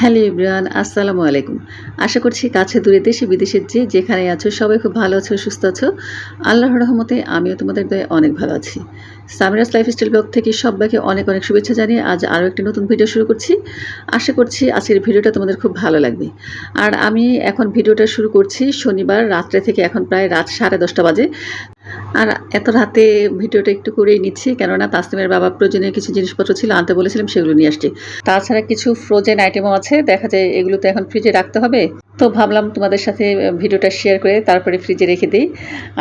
Hello Ibran, আসসালামু আলাইকুম। আশা করছি কাছে দূরে দেশে বিদেশের যে যেখানে আছো, সবাই খুব ভালো আছো, সুস্থ আছো। আল্লাহর রহমতে আমিও তোমাদের দয়ে অনেক ভালো আছি। সামিরাস লাইফস্টাইল ব্লগ থেকে সবাইকে অনেক অনেক শুভেচ্ছা জানিয়ে আজ আরও একটি নতুন ভিডিও শুরু করছি। আশা করছি আজকের ভিডিওটা তোমাদের খুব ভালো লাগবে। আর আমি এখন ভিডিওটা শুরু করছি শনিবার, রাত্রে থেকে এখন প্রায় রাত সাড়ে দশটা বাজে। আর এত রাতে ভিডিওটা একটু করেই নিচ্ছি, কেননা তাসলিমের বাবা প্রয়োজনীয় কিছু জিনিসপত্র ছিল, আনতে বলেছিলাম সেগুলো নিয়ে আসছি। তাছাড়া কিছু ফ্রোজেন আইটেমও আছে, দেখা যায় এগুলো তো এখন ফ্রিজে রাখতে হবে। তো ভাবলাম তোমাদের সাথে ভিডিওটা শেয়ার করে তারপরে ফ্রিজে রেখে দিই।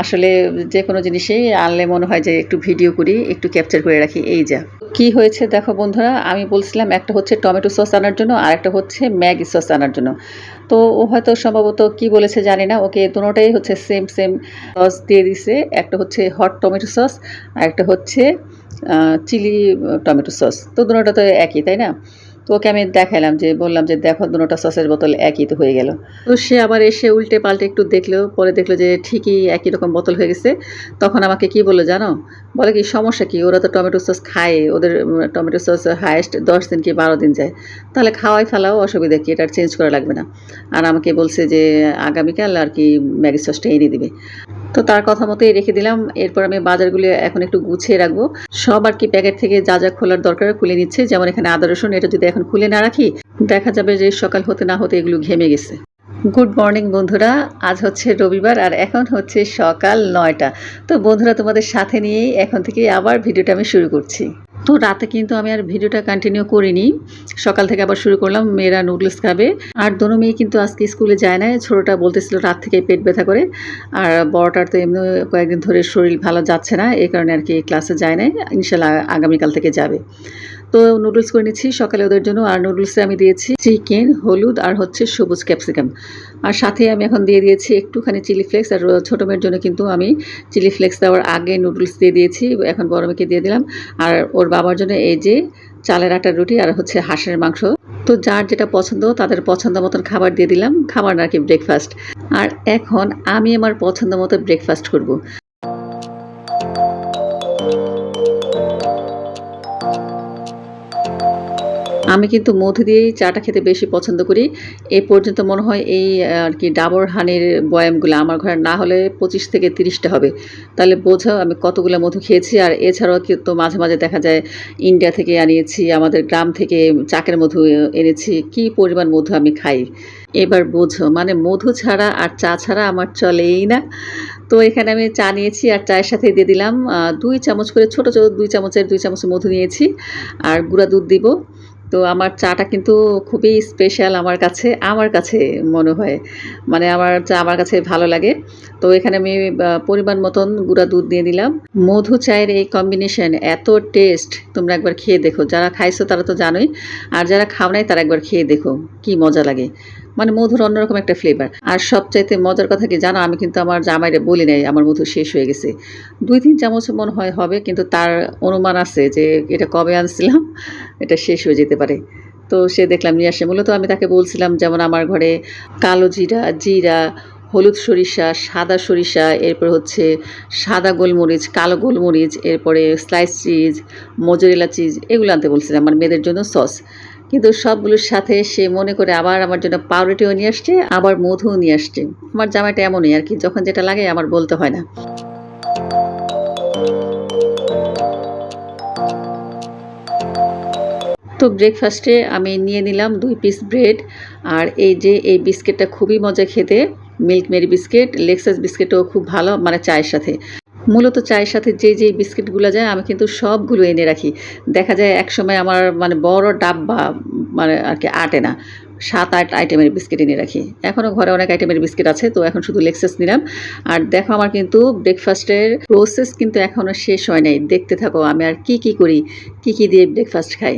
আসলে যে কোনো জিনিসেই আনলে মনে হয় যে একটু ভিডিও করি, একটু ক্যাপচার করে রাখি, এই যা। কি হয়েছে দেখো বন্ধুরা, আমি বলছিলাম একটা হচ্ছে টমেটো সস আনার জন্য, আর একটা হচ্ছে ম্যাগি সস আনার জন্য। তো ও হয়তো সম্ভবত কি বলেছে জানি না, ওকে দুটোটাই হচ্ছে সেম সেম সস দিয়ে দিছে। একটা হচ্ছে হট টমেটো সস আর একটা হচ্ছে চিলি টমেটো সস তো দুটোটা তো একই, তাই না? তো ওকে আমি দেখালাম যে, বললাম যে, দেখো দুটোটা সসের বোতল একই তো হয়ে গেল। তো সে আবার এসে উল্টে পাল্টে একটু দেখল, পরে দেখল যে, ঠিকই একই রকম বোতল হয়ে গেছে। তখন আমাকে কি বলল জানো? বলে কি, সমস্যা কি? ওরা তো টমেটো সস খায়, ওদের টমেটো সস হায়েস্ট দশ দিন কি বারো দিন যায়। তাহলে খাওয়াই ফেলাও, অসুবিধা কি? এটা চেঞ্জ করা লাগবে না। আর আমাকে বলছে যে, আগামীকাল আর কি ম্যাগি সসটা এনে দিবে। তো তার কথা মতোই রেখে দিলাম। এরপর আমি বাজারগুলি এখন একটু গুছিয়ে রাখব। সব আর কি প্যাকেট থেকে যা যা খোলার দরকার খুলে নিচ্ছে। যেমন এখানে আদা, রসুন, এটা যদি এখন খুলে না রাখি, দেখা যাবে যে সকাল হতে না হতে এগুলো ঘেমে গেছে। গুড মর্নিং বন্ধুরা, আজ হচ্ছে রবিবার আর এখন হচ্ছে সকাল নয়টা। তো বন্ধুরা, তোমাদের সাথে নিয়েই এখন থেকে আবার ভিডিওটা আমি শুরু করছি। তো রাতে কিন্তু আমি আর ভিডিওটা কন্টিনিউ করিনি। সকাল থেকে আবার শুরু করলাম মেয়েরা নুডলস খাবে। আর দোনো মেয়ে কিন্তু আজকে স্কুলে যায় না ছোটোটা বলতেছিল রাত থেকে পেট ব্যথা করে। আর বড়টার তো এমনি কয়েকদিন ধরে শরীর ভালো যাচ্ছে না, এই কারণে আর কি ক্লাসে যায় না ইনশাল্লাহ আগামীকাল থেকে যাবে। তো নুডলস করে নিচ্ছি। সকালে ওদের জন্য আর নুডলসে আমি দিয়েছি চিকেন হলুদ আর হচ্ছে সবুজ ক্যাপসিকাম আর সাথে আমি এখন দিয়ে দিয়েছি একটুখানি চিলি ফ্লেক্স আর ছোটো মেয়ের জন্য কিন্তু আমি চিলি ফ্লেক্স দেওয়ার আগে নুডলস দিয়ে দিয়েছি। এখন বড় মেয়েকে দিয়ে দিলাম। আর ওর বাবার জন্য এই যে চালের আটার রুটি আর হচ্ছে হাঁসের মাংস। তো যার যেটা পছন্দ, তাদের পছন্দ মতন খাবার দিয়ে দিলাম। খাবার আর কি ব্রেকফাস্ট আর এখন আমি আমার পছন্দ মতো ব্রেকফাস্ট করব। আমি কিন্তু মধু দিয়েই চাটা খেতে বেশি পছন্দ করি। এ পর্যন্ত মনে হয় এই আর কি ডাবর হানির বয়ামগুলো আমার ঘরে না হলে পঁচিশ থেকে তিরিশটা হবে। তাহলে বোঝাও আমি কতগুলো মধু খেয়েছি। আর এছাড়াও কিন্তু মাঝে মাঝে দেখা যায় ইন্ডিয়া থেকে আনিয়েছি, আমাদের গ্রাম থেকে চাকের মধু এনেছি। কি পরিমাণ মধু আমি খাই? এবার বোঝো মানে মধু ছাড়া আর চা ছাড়া আমার চলেই না। তো এখানে আমি চা নিয়েছি আর চায়ের সাথে দিয়ে দিলাম দুই চামচ করে, ছোটো ছোটো দুই চামচের দুই চামচ মধু নিয়েছি। আর গুঁড়া দুধ দিব। তো আমার চাটা কিন্তু খুবই স্পেশাল আমার কাছে আমার কাছে মনে হয়। মানে আমার চা আমার কাছে ভালো লাগে। তো এখানে আমি পরিমাণ মতন গুঁড়া দুধ দিয়ে দিলাম। মধু চায়ের এই কম্বিনেশন এত টেস্ট তোমরা একবার খেয়ে দেখো। যারা খাইছো তারা তো জানোই। আর যারা খাও নাই তারা একবার খেয়ে দেখো। কি মজা লাগে। মানে মধুর অন্যরকম একটা ফ্লেভার আর সবচাইতে মজার কথা কি জানো? আমি কিন্তু আমার জামাইরে বলি নাই, আমার মধু শেষ হয়ে গেছে। দুই তিন চামচ মনে হয়, হবে, কিন্তু তার অনুমান আছে যে এটা কবে আনছিলাম, এটা শেষ হয়ে যেতে পারে। তো সে দেখলাম, নিয়ে আসে। মূলত আমি তাকে বলছিলাম, যেমন আমার ঘরে কালো জিরা জিরা, হলুদ সরিষা, সাদা সরিষা, এরপর হচ্ছে সাদা গোলমরিচ, কালো গোলমরিচ, এরপরে স্লাইস চিজ মোজরেলা চিজ এগুলো আনতে বলছিলাম, আমার মেয়েদের জন্য সস কিন্তু সবগুলোর সাথে সে মনে করে আবার আমার জন্য পাউরুটিও নিয়ে আসছে, আবার মধুও নিয়ে আসছে। আমার জামাইটা এমনই আর কি, যখন যেটা লাগে আমার বলতে হয় না। তো ব্রেকফাস্টে আমি নিয়ে নিলাম দুই পিস ব্রেড আর এই যে এই বিস্কিটটা খুবই মজা খেতে মিল্ক মেরি বিস্কিট লেক্সাস বিস্কিটও খুব ভালো মানে চায়ের সাথে। মূলত চায়ের সাথে যে যে বিস্কিটগুলো যায়, আমি কিন্তু সবগুলো এনে রাখি। দেখা যায় এক সময় আমার মানে বড় ডাব্বা মানে আর কি আটে না, সাত আট আইটেমের বিস্কিট এনে রাখি। এখনও ঘরে অনেক আইটেমের বিস্কিট আছে, তো এখন শুধু লেক্সেস নিলাম। আর দেখো আমার কিন্তু ব্রেকফাস্টের প্রসেস কিন্তু এখনও শেষ হয় নাই। দেখতে থাকো আমি আর কি কি করি, কি কি দিয়ে ব্রেকফাস্ট খাই।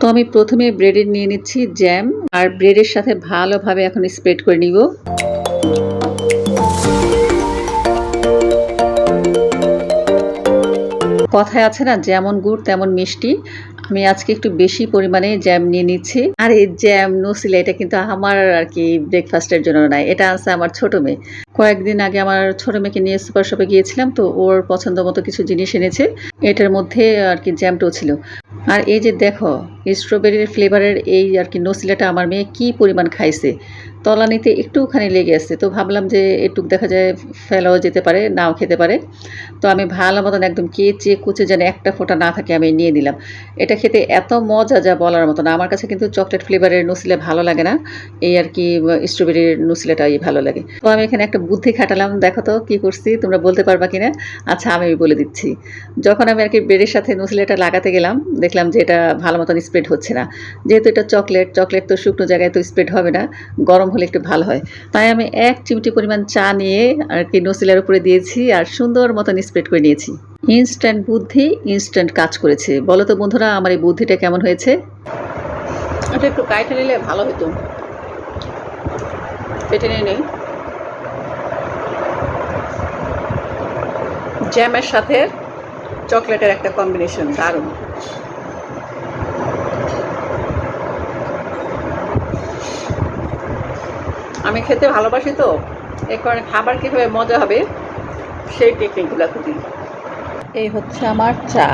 তো আমি প্রথমে ব্রেডের নিয়ে নিচ্ছি জ্যাম, আর ব্রেডের সাথে ভালোভাবে এখন স্প্রেড করে নিব। কথায় আছে না, যেমন গুড় তেমন মিষ্টি। আমি আজকে একটু বেশি পরিমাণে জ্যাম নিয়ে নিচ্ছি। আর এই জ্যাম, নসিলা, এটা কিন্তু আমার আর কি ব্রেকফাস্টের জন্য নয় এটা আছে আমার ছোট মেয়ে। কয়েকদিন আগে আমার ছোট মেয়েকে নিয়ে সুপার শপে গিয়েছিলাম, তো ওর পছন্দ মতো কিছু জিনিস এনেছে। এটার মধ্যে আর কি জ্যামটাও ছিল। আর এই যে দেখো স্ট্রবেরির ফ্লেভারের এই আর কি নসিলাটা আমার মেয়ে কি পরিমাণ খাইছে। তলানিতে একটুখানি লেগে আসছে তো ভাবলাম যে একটু দেখা যায় ফেলাও যেতে পারে, নাও খেতে পারে। তো আমি ভালো মতন একদম কেচে কুচে যেন একটা ফোঁটা না থাকে আমি নিয়ে নিলাম। এটা খেতে এত মজা যা বলার মতো না আমার কাছে কিন্তু চকলেট ফ্লেভারের নুসিলে ভালো লাগে না। এই আর কি, স্ট্রবেরির নুসিলাটাই ভালো লাগে। তো আমি এখানে একটা বুদ্ধি খাটালাম, দেখো তো কী করছি, তোমরা বলতে পারবা কিনা? আচ্ছা আমি বলে দিচ্ছি। যখন আমি আর কি ব্রেডের সাথে নুসিলাটা লাগাতে গেলাম, দেখলাম যে এটা ভালো মতন স্প্রেড হচ্ছে না। যেহেতু এটা চকলেট চকলেট তো শুকনো জায়গায় তো স্প্রেড হবে না, গরম হলে একটু ভালো হয়। তাই আমি এক চিমটি পরিমাণ চা নিয়ে আর কি নসিলার উপরে দিয়েছি আর সুন্দর মতন স্প্রেড করে নিয়েছি। ইনস্ট্যান্ট বুদ্ধি ইনস্ট্যান্ট কাজ করেছে। বলো তো বন্ধুরা, আমার এই বুদ্ধিটা কেমন হয়েছে? এটা একটু কাইটে নিলে ভালো হতো পেটে নিয়ে নেই। জ্যামের সাথে চকলেটের একটা কম্বিনেশন দারুণ। আমি খেতে ভালোবাসি তো, এর কারণে খাবার কীভাবে মজা হবে, সেই টেকনিকগুলো খুঁজি। এই হচ্ছে আমার চা।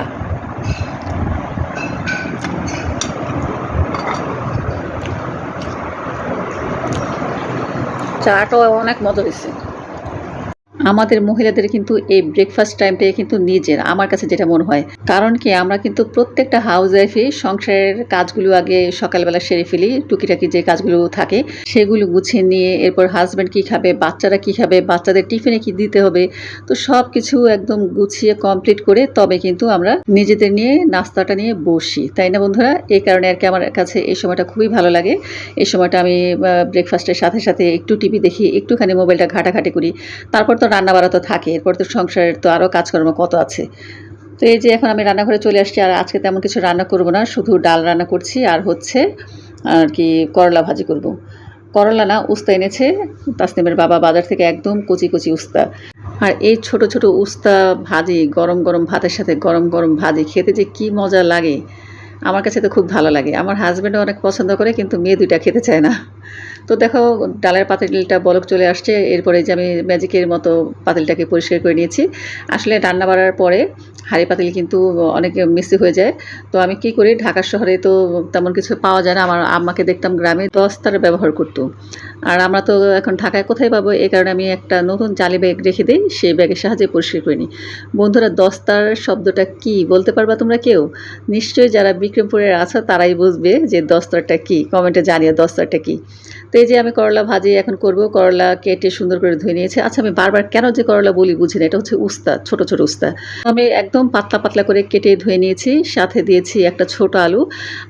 চাটাও অনেক মজা হয়েছে। আমাদের মহিলাদের কিন্তু এই ব্রেকফাস্ট টাইমটাই কিন্তু নিজের, আমার কাছে যেটা মনে হয়। কারণ কি, আমরা কিন্তু প্রত্যেকটা হাউস ওয়াইফে সংসারের কাজগুলো আগে সকালবেলা সেরে ফেলি, টুকিটাকি যে কাজগুলো থাকে, সেগুলো গুছিয়ে নিয়ে, এরপর হাজব্যান্ড কী খাবে, বাচ্চারা কী খাবে, বাচ্চাদের টিফিনে কি দিতে হবে, তো সব কিছু একদম গুছিয়ে কমপ্লিট করে তবে কিন্তু আমরা নিজেদের নিয়ে নাস্তাটা নিয়ে বসি। তাই না বন্ধুরা? এই কারণে আর কি আমার কাছে এই সময়টা খুবই ভালো লাগে। এই সময়টা আমি ব্রেকফাস্টের সাথে সাথে একটু টিভি দেখি, একটুখানি মোবাইলটা ঘাটাঘাটি করি। তারপর তো রান্না বাড়া তো থাকে, এরপর তো সংসারের তো আরও কাজকর্ম কত আছে। তো এই যে এখন আমি রান্নাঘরে চলে আসছি, আর আজকে তেমন কিছু রান্না করব না, শুধু ডাল রান্না করছি, আর হচ্ছে আর কি করলা ভাজি করব। করলা না, উস্তা এনেছে, তাসনিমের বাবা বাজার থেকে একদম কচি কচি উস্তা। আর এই ছোট ছোট উস্তা ভাজি, গরম গরম ভাতের সাথে গরম গরম ভাজি, খেতে যে কি মজা লাগে। আমার কাছে তো খুব ভালো লাগে। আমার হাজব্যান্ডও অনেক পছন্দ করে, কিন্তু মেয়ে দুইটা খেতে চায় না। তো দেখো, ডালের পাতিলটা বলক চলে আসছে। এরপরে যে আমি ম্যাজিকের মতো পাতিলটাকে পরিষ্কার করে নিয়েছি। আসলে রান্না বাড়ার পরে হাঁড়ি পাতিল কিন্তু অনেক মিসি হয়ে যায়। তো আমি কি করি ঢাকা শহরে তো তেমন কিছু পাওয়া যায় না। আমার আম্মাকে দেখতাম গ্রামে দস্তার ব্যবহার করতো। আর আমরা তো এখন ঢাকায় কোথায় পাবো? এই কারণে আমি একটা নতুন জালি ব্যাগ রেখে দিই, সেই ব্যাগের সাহায্যে পরিষ্কার করে নিই। বন্ধুরা, দস্তার শব্দটা কি? বলতে পারবা তোমরা কেউ? নিশ্চয়ই যারা বিক্রমপুরের আছো, তারাই বুঝবে যে দস্তারটা কি। কমেন্টে জানিয়ে দস্তারটা কি। তো এই যে আমি করলা ভাজি এখন করব, করলা কেটে সুন্দর করে ধুয়ে নিয়েছি। আচ্ছা আমি বারবার কেন যে করলা বলি বুঝি না, এটা হচ্ছে উস্তা, ছোট ছোট উস্তা। আমি একদম পাতলা পাতলা করে কেটে ধুয়ে নিয়েছি, সাথে দিয়েছি একটা ছোট আলু।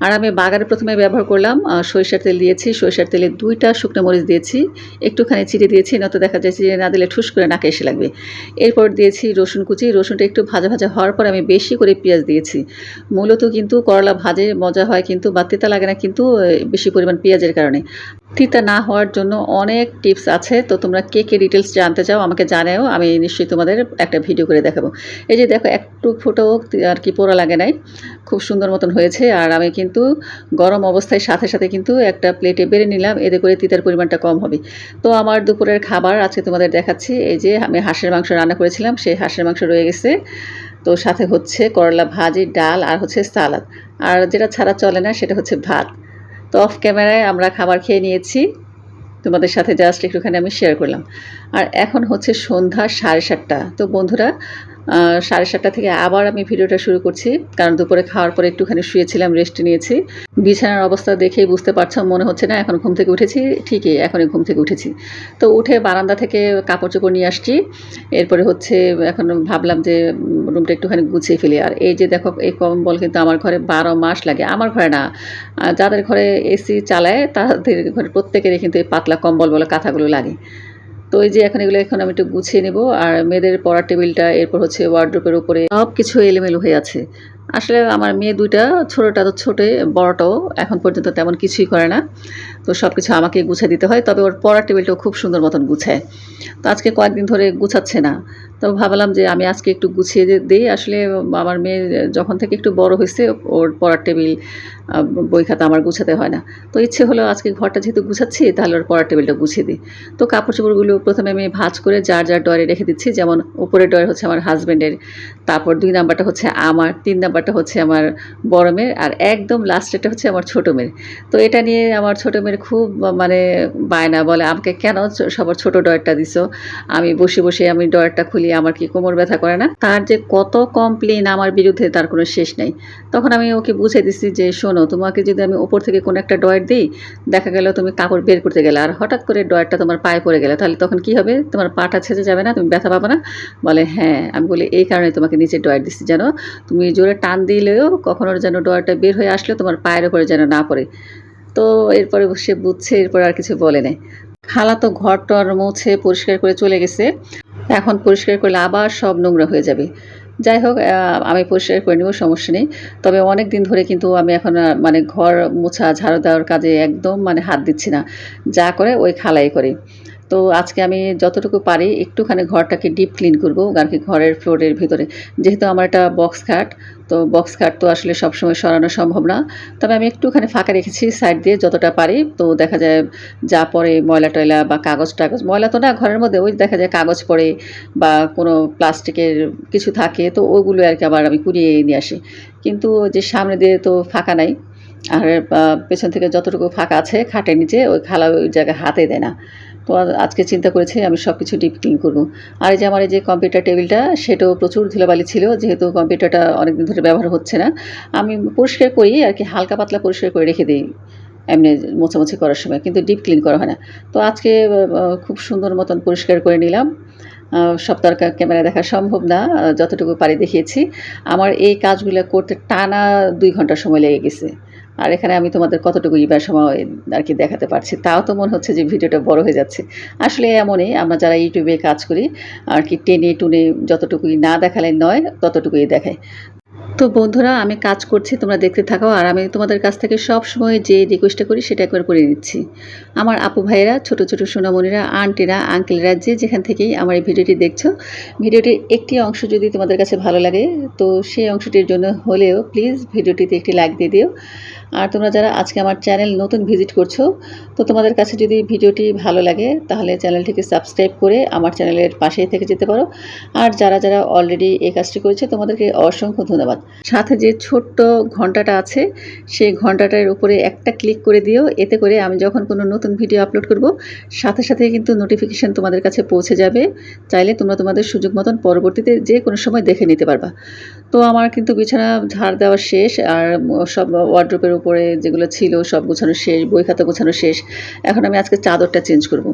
আর আমি বাগারে প্রথমে ব্যবহার করলাম সরিষার তেল দিয়েছি, সরিষার তেলে দুইটা শুকনো মরিচ দিয়েছি, একটুখানি চিড়ে দিয়েছি নয়তো দেখা যায় চিড়ে না দিলে ঠুস করে নাকে এসে লাগবে। এরপর দিয়েছি রসুন কুচি, রসুনটা একটু ভাজা ভাজা হওয়ার পর আমি বেশি করে পেঁয়াজ দিয়েছি। মূলত কিন্তু করলা ভাজে মজা হয় কিন্তু, বা তিতা লাগে না কিন্তু বেশি পরিমাণ পেঁয়াজের কারণে। তিতা না হওয়ার জন্য অনেক টিপস আছে, তো তোমরা কে কে ডিটেলস জানতে চাও আমাকে জানাও, আমি নিশ্চয়ই তোমাদের একটা ভিডিও করে দেখাবো। এই যে দেখো, একটু ফোটাও আর কি পোড়া লাগে নাই, খুব সুন্দর মতন হয়েছে, আর আমি কিন্তু গরম অবস্থায় সাথে সাথে কিন্তু একটা প্লেটে বেড়ে নিলাম, এতে করে তিতার পরিমাণটা কম হবে। তো আমার দুপুরের খাবার আজকে তোমাদের দেখাচ্ছি, এই যে আমি হাঁসের মাংস রান্না করেছিলাম, সেই হাঁসের মাংস রয়ে গেছে। তো সাথে হচ্ছে করলা ভাজি, ডাল, আর হচ্ছে সালাদ। আর যেটা ছাড়া চলে না, সেটা হচ্ছে ভাত। তো অফ ক্যামেরায় আমরা খাবার খেয়ে নিয়েছি। তোমাদের সাথে জাস্ট একটুখানি আমি শেয়ার করলাম। আর এখন হচ্ছে সন্ধ্যা সাড়ে সাতটা। তো বন্ধুরা সাড়ে সাতটা থেকে আবার আমি ভিডিওটা শুরু করছি, কারণ দুপুরে খাওয়ার পরে একটুখানি শুয়েছিলাম, রেস্ট নিয়েছি। বিছানার অবস্থা দেখেই বুঝতে পারছ, মনে হচ্ছে না এখন ঘুম থেকে উঠেছি, ঠিকই এখনই ঘুম থেকে উঠেছি। তো উঠে বারান্দা থেকে কাপড় চোপড় নিয়ে আসছি, এরপরে হচ্ছে এখন ভাবলাম যে রুমটা একটুখানি গুছিয়ে ফেলি। আর এই যে দেখো, এই কম্বল কিন্তু আমার ঘরে বারো মাস লাগে, আমার ঘরে না। যাদের ঘরে এসি চালায়, তাদের ঘরে প্রত্যেকেরই কিন্তু এই পাতলা কম্বল বলে কাঁথাগুলো লাগে। তো এই যে এখন এগুলো এখন আমি একটু গুছিয়ে নেব। আর মেয়েদের পড়ার টেবিলটা, এরপর হচ্ছে ওয়ার্ড্রোপের উপরে সব কিছু এলোমেলো হয়ে আছে। আসলে আমার মেয়ে দুইটা, ছোটোটা তো ছোটে, বড়টাও এখন পর্যন্ত তেমন কিছুই করে না। তো সব কিছু আমাকে গুছিয়ে দিতে হয়, তবে ওর পড়ার টেবিলটাও খুব সুন্দর মতন গুছায়। তো আজকে কয়েকদিন ধরে গুছাচ্ছে না। তো ভাবলাম যে আমি আজকে একটু গুছিয়ে দিই। আসলে আমার মেয়ে যখন থেকে একটু বড় হয়েছে ওর পড়ার টেবিল বই খাতা আমার গুছাতে হয় না। তো ইচ্ছে হলো আজকে ঘরটা যেহেতু গুছাচ্ছি, তাহলে ওর পড়ার টেবিলটা গুছিয়ে দিই। তো কাপড় চোপড়গুলো প্রথমে আমি ভাঁজ করে যার যার ডয়ারে রেখে দিচ্ছি। যেমন উপরের ডয়ার হচ্ছে আমার হাজব্যান্ডের তারপর দুই নাম্বারটা হচ্ছে আমার, তিন নাম্বারটা হচ্ছে আমার বড় মেয়ের, আর একদম লাস্টেরটা হচ্ছে আমার ছোটো মেয়ের। তো এটা নিয়ে আমার ছোটো মেয়ের খুব মানে বায়না বলে, আমাকে কেন সবার ছোটো ডয়ারটা দিছো? আমি বসে বসে আমি ডয়ারটা খুলি। আমার কি কোমর ব্যথা করে না? তার যে কত কমপ্লেন আমার বিরুদ্ধে তার কোনো শেষ নেই। তখন আমি ওকে বুঝিয়ে দিচ্ছি যে, শোনো, তোমাকে যদি আমি ওপর থেকে কোনো একটা ডয়ার দিই, দেখা গেল তুমি কাপড় বের করতে গেলে, আর হঠাৎ করে ডয়ারটা তোমার পায়ে পড়ে গেলে, তাহলে তখন কি হবে? তোমার পাটা ছেঁচে যাবে না, তুমি ব্যথা পাবে না? বলে হ্যাঁ। আমি বলি, এই কারণে তোমাকে নিচে ডয়ার দিচ্ছি যেন তুমি জোরে টান দিলেও কখনো যেন ডয়ারটা বের হয়ে আসলেও তোমার পায়ের উপরে যেন না পড়ে। তো এরপরে সে বুঝছে, এরপর আর কিছু বলে নেই। খালা তো ঘর টর মুছে পরিষ্কার করে চলে গেছে। এখন পরিষ্কার করলে আবার সব নোংরা হয়ে যাবে। যাই হোক আমি পরিষ্কার করে নেব, সমস্যা নেই। তবে অনেক দিন ধরে কিন্তু আমি এখন মানে ঘর মোছা, ঝাড়ু দেওয়ার কাজে একদম মানে হাত দিচ্ছি না। যা করে ওই খালাই করে। তো আজকে আমি যতটুকু পারি একটুখানি ঘরটাকে ডিপ ক্লিন করব আর কি ঘরের ফ্লোরের ভিতরে। যেহেতু আমার একটা বক্স খাট তো বক্স খাট তো আসলে সবসময় সরানো সম্ভব না। তবে আমি একটুখানি ফাঁকা রেখেছি সাইড দিয়ে যতটা পারি। তো দেখা যায় যা পরে ময়লা টয়লা বা কাগজ টাগজ, ময়লা তো না ঘরের মধ্যে, ওই দেখা যায় কাগজ পড়ে বা কোনো প্লাস্টিকের কিছু থাকে, তো ওগুলো আর কি আবার আমি কুড়িয়ে নিয়ে আসি। কিন্তু যে সামনে দিয়ে তো ফাঁকা নাই। আর পেছন থেকে যতটুকু ফাঁকা আছে খাটের নিচে, ওই খালা ওই জায়গায় হাতে দেয় না। তো আজকে চিন্তা করেছি আমি সব কিছু ডিপ ক্লিন করব। আর এই যে আমার এই যে কম্পিউটার টেবিলটা সেটাও প্রচুর ধুলোবালি ছিল, যেহেতু কম্পিউটারটা অনেকদিন ধরে ব্যবহার হচ্ছে না। আমি পরিষ্কার করি, আর কি হালকা পাতলা পরিষ্কার করে রেখে দিই, এমনি মোছামুছি করার সময়, কিন্তু ডিপ ক্লিন করা হয় না। তো আজকে খুব সুন্দর মতন পরিষ্কার করে নিলাম। সব তো আর কা- ক্যামেরায় দেখা সম্ভব না যতটুকু পারি দেখিয়েছি। আমার এই কাজগুলো করতে টানা দুই ঘণ্টা সময় লেগে গেছে। আর এখানে আমি তোমাদের কতটুকু ইবার সময় আর কি দেখাতে পারছি, তাও তো মনে হচ্ছে যে ভিডিওটা বড় হয়ে যাচ্ছে। আসলে এমনই, আমরা যারা ইউটিউবে কাজ করি, আর কি টেনে টুনে যতটুকুই না দেখালে নয়, ততটুকুই দেখায়। তো বন্ধুরা, আমি কাজ করছি, তোমরা দেখতে থাকো, আর আমি তোমাদের কাছ থেকে সব সময় যে রিকোয়েস্টটা করি, সেটা একবার করে দিচ্ছি আমার আপু ভাইয়েরা, ছোট ছোট সোনামণিরা আন্টিরা আঙ্কেলরা যে যেখান থেকেই আমার এই ভিডিওটি দেখছ, ভিডিওটির একটি অংশ যদি তোমাদের কাছে ভালো লাগে, তো সেই অংশটির জন্য হলেও প্লিজ ভিডিওটিতে একটি লাইক দিয়ে দিও। আর তোমরা যারা আজকে আমার চ্যানেল নতুন ভিজিট করছ, তো তোমাদের কাছে যদি ভিডিওটি ভালো লাগে, তাহলে চ্যানেলটিকে সাবস্ক্রাইব করে আমার চ্যানেলের পাশেই থেকে যেতে পারো। আর যারা যারা অলরেডি এই কাজটি করেছে, তোমাদেরকে অসংখ্য ধন্যবাদ। সাথে যে ছোট্ট ঘন্টাটা আছে, সেই ঘন্টাটার উপরে একটা ক্লিক করে দিও। এতে করে আমি যখন কোনো নতুন ভিডিও আপলোড করব, সাথে সাথে কিন্তু নোটিফিকেশান তোমাদের কাছে পৌঁছে যাবে। চাইলে তোমরা তোমাদের সুযোগ মতন পরবর্তীতে যে কোনো সময় দেখে নিতে পারবা। তো আমার কিন্তু বিছানা ঝাড় দেওয়া শেষ, আর সব ওয়ার্ড্রোপের উপরে যেগুলো ছিল সব গোছানো শেষ, বই খাতা গোছানো শেষ। এখন আমি আজকে চাদরটা চেঞ্জ করব।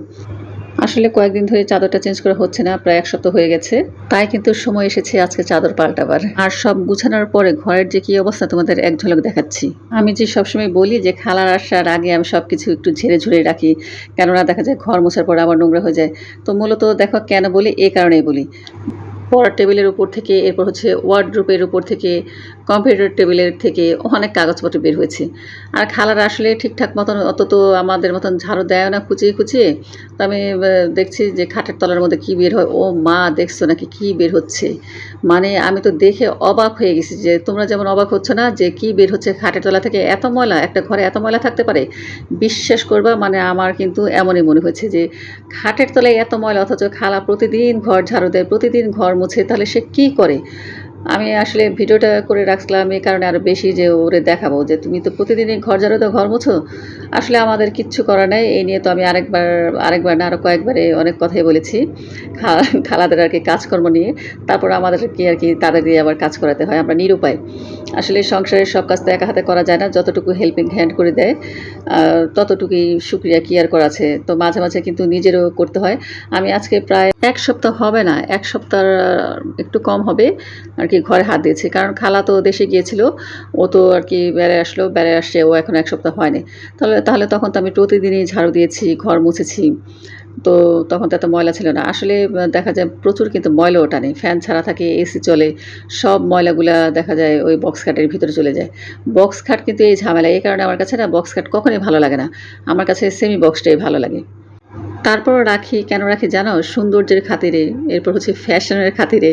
আসলে কয়েকদিন ধরে চাদরটা চেঞ্জ করা হচ্ছে না, প্রায় এক সপ্তাহ হয়ে গেছে। তাই কিন্তু সময় এসেছে আজকে চাদর পাল্টাবার। আর সব গুছানোর পরে ঘরের যে কি অবস্থা, তোমাদের এক ঝলক দেখাচ্ছি। আমি যে সবসময় বলি যে খালার আসার আগে আমি সব কিছু একটু ঝেড়ে ঝুড়ে রাখি, কেননা দেখা যায় ঘর মোছার পরে আবার নোংরা হয়ে যায়। তো মূলত দেখো কেন বলি, এ কারণেই বলি। পড়ার টেবিলের উপর থেকে, এরপর হচ্ছে ওয়ার্ড্রোপের উপর থেকে কম্পিউটার টেবিলের থেকে অনেক কাগজপত্র বের হয়েছে। আর খালার আসলে ঠিকঠাক মতন অত তো আমাদের মতন ঝাড়ু দেয় না কুচিয়ে কুচিয়ে তো আমি দেখছি যে খাটের তলার মধ্যে কী বের হয়। ও মা, দেখছ নাকি কী বের হচ্ছে? মানে আমি তো দেখে অবাক হয়ে গেছি যে তোমরা যেমন অবাক হচ্ছ না যে কী বের হচ্ছে খাটের তলা থেকে। এত ময়লা, একটা ঘরে এত ময়লা থাকতে পারে? বিশ্বাস করবা মানে আমার কিন্তু এমনই মনে হয়েছে যে খাটের তলায় এত ময়লা, অথচ খালা প্রতিদিন ঘর ঝাড়ু দেয়, প্রতিদিন ঘর মুছে তাহলে সে কি করে? আমি আসলে ভিডিওটা করে রাখলাম এই কারণে আরও বেশি যে ওরে দেখাবো যে তুমি তো প্রতিদিনই ঘর ঝাড়ু দাও ঘর মুছো। আসলে আমাদের কিচ্ছু করা নেই, এই নিয়ে তো আমি আরেকবার আরেকবার না আরও কয়েকবারে অনেক কথাই বলেছি। খালাদের আর কি কাজকর্ম নিয়ে, তারপর আমাদের কি আর কি তাদের দিয়ে আবার কাজ করাতে হয়, আমরা নিরুপায়। আসলে সংসারের সব কাজ তো একা হাতে করা যায় না, যতটুকু হেল্পিং হ্যান্ড করে দেয় ততটুকুই সুক্রিয়া কি আর করা আছে। তো মাঝে মাঝে কিন্তু নিজেরও করতে হয়। আমি আজকে প্রায় এক সপ্তাহ হবে না, এক সপ্তাহ একটু কম হবে, আর কি ঘরে হাত দিয়েছে। কারণ খালা তো দেশে গিয়েছিল, ও তো আর কি বেড়ে আসলো বেড়ে আসছে, ও এখন এক সপ্তাহ হয়নি তাহলে তাহলে তখন তো আমি প্রতিদিনই ঝাড়ু দিয়েছি, ঘর মুছেছি। তো তখন তো এত ময়লা ছিল না। আসলে দেখা যায় প্রচুর কিন্তু ময়লা ওটা নেই। ফ্যান ছাড়া থাকে, এসি চলে, সব ময়লাগুলা দেখা যায় ওই বক্স খাটের ভিতরে চলে যায়। বক্স খাট কিন্তু এই ঝামেলা এই কারণে আমার কাছে না বক্স খাট কখনোই ভালো লাগে না। আমার কাছে সেমি বক্সটাই ভালো লাগে। তারপর রাখি, কেন রাখি জানো? সৌন্দর্যের খাতিরে, এরপর হচ্ছে ফ্যাশনের খাতিরে।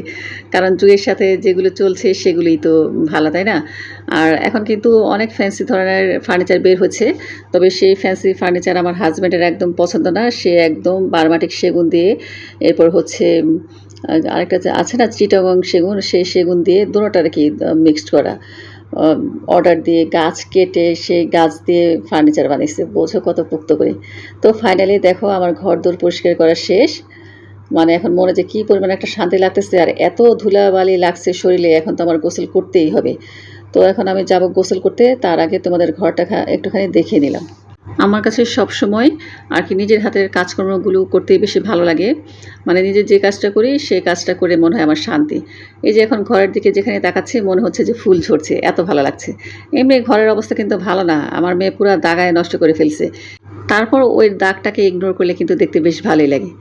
কারণ যুগের সাথে যেগুলো চলছে সেগুলোই তো ভালো, তাই না? আর এখন কিন্তু অনেক ফ্যান্সি ধরনের ফার্নিচার বের হচ্ছে। তবে সেই ফ্যান্সি ফার্নিচার আমার হাজব্যান্ডের একদম পছন্দ না। সে একদম বারমাটিক সেগুন দিয়ে, এরপর হচ্ছে আরেকটা আছে না, চিটাগং সেগুন? সেই সেগুন দিয়ে দুটোটা আর কি মিক্সড করা। অর্ডার দিয়ে গাছ কেটে সেই গাছ দিয়ে ফার্নিচার বানিয়েছে। বোঝো কত পুক্ত করে। তো ফাইনালি দেখো আমার ঘর দোর পরিষ্কার করা শেষ। মানে এখন মনে যে কী পরিমাণে একটা শান্তি লাগতেছে। আর এত ধুলাবালি লাগছে শরীরে, এখন তো আমার গোসল করতেই হবে। তো এখন আমি যাব গোসল করতে। তার আগে তোমাদের ঘরটা একটুখানি দেখে নিলাম। আমার কাছে সব সময় আর কি নিজের হাতের কাজকর্মগুলো করতেই বেশি ভালো লাগে। মানে নিজের যে কাজটা করি, সেই কাজটা করে মনে হয় আমার শান্তি। এই যে এখন ঘরের দিকে যেখানে তাকাচ্ছি, মনে হচ্ছে যে ফুল ঝরছে, এত ভালো লাগছে। এমনি ঘরের অবস্থা কিন্তু ভালো না, আমার মেয়ে পুরো দাগায় নষ্ট করে ফেলছে। তারপর ওই দাগটাকে ইগনোর করলে কিন্তু দেখতে বেশ ভালোই লাগে।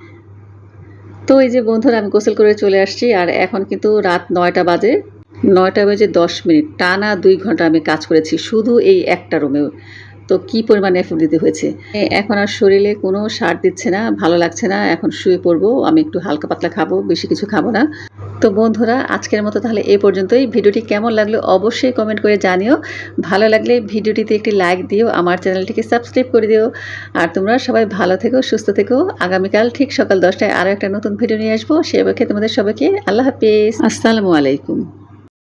তো এই যে বন্ধুরা, আমি গোসল করে চলে আসছি, আর এখন কিন্তু রাত নয়টা বাজে। নয়টা বেজে দশ মিনিট, টানা দুই ঘণ্টা আমি কাজ করেছি, শুধু এই একটা রুমে তো কি পরিমাণে এফোর্ট দিতে হয়েছে? এ, এখন আর শরীরে কোনো সার দিচ্ছে না ভালো লাগছে না এখন শুয়ে পড়ব আমি একটু হালকা পাতলা খাব বেশি কিছু খাব না। তো বন্ধুরা আজকের মতো তাহলে এই পর্যন্তই। ভিডিওটি কেমন লাগল অবশ্যই কমেন্ট করে জানিও। ভালো লাগলে ভিডিওটিতে একটি লাইক দিও আমার চ্যানেলটিকে সাবস্ক্রাইব করে দিও। আর তোমরা সবাই ভালো থেকো সুস্থ থেকো। আগামীকাল ঠিক সকাল দশটায় আরও একটা নতুন ভিডিও নিয়ে আসব। সে অপেক্ষে তোমাদের সবাইকে আল্লাহ হাফিজ। আসসালামু আলাইকুম।